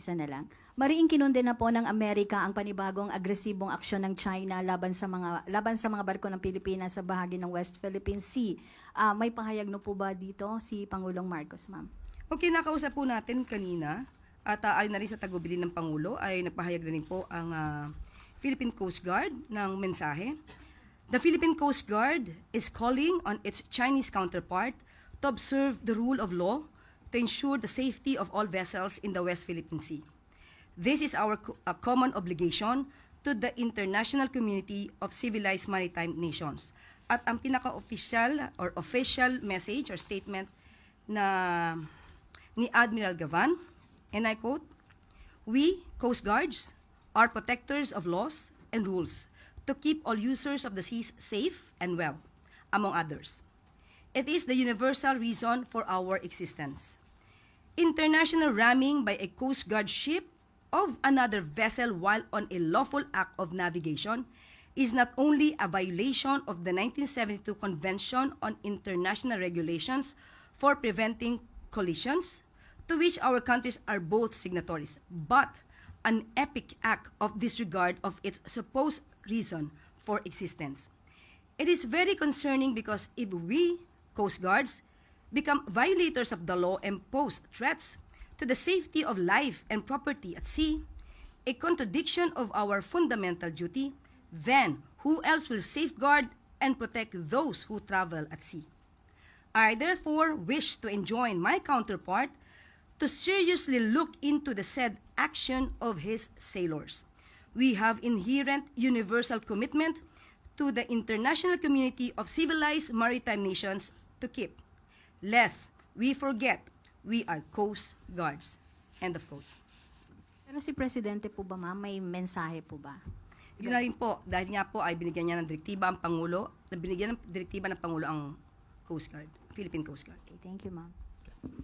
isa na lang. Mariing kinunde na po ng Amerika ang panibagong agresibong aksyon ng China laban sa mga laban sa mga barko ng Pilipinas sa bahagi ng West Philippine Sea. Ah, may pahayag no po ba dito si Pangulong Marcos, ma'am? Okay, nakausap po natin kanina at uh, ayon na rin sa tagubilin ng Pangulo ay nagpahayag na rin po ang ah, Philippine Coast Guard ng mensahe. The Philippine Coast Guard is calling on its Chinese counterpart to observe the rule of law to ensure the safety of all vessels in the West Philippine Sea. This is our co- a common obligation to the international community of civilized maritime nations. At ang pinaka-official or official message or statement na ni Admiral Gavan, and I quote, We, Coast Guards, are protectors of laws and rules to keep all users of the seas safe and well, among others. It is the universal reason for our existence. International ramming by a Coast Guard ship of another vessel while on a lawful act of navigation is not only a violation of the 1972 Convention on International Regulations for Preventing Collisions, to which our countries are both signatories, but an epic act of disregard of its supposed reason for existence. It is very concerning because if we, Coast Guards, become violators of the law and pose threats to the safety of life and property at sea, a contradiction of our fundamental duty, then who else will safeguard and protect those who travel at sea? I therefore wish to enjoin my counterpart to seriously look into the said action of his sailors. We have inherent universal commitment to the international community of civilized maritime nations to keep, lest we forget we are coast guards. End of quote. Pero si Presidente po ba, ma'am, may mensahe po ba? Yun na rin po, dahil nga po ay binigyan niya ng direktiba ang Pangulo, binigyan ng direktiba ng Pangulo ang Coast Guard, Philippine Coast Guard. Okay, thank you, ma'am.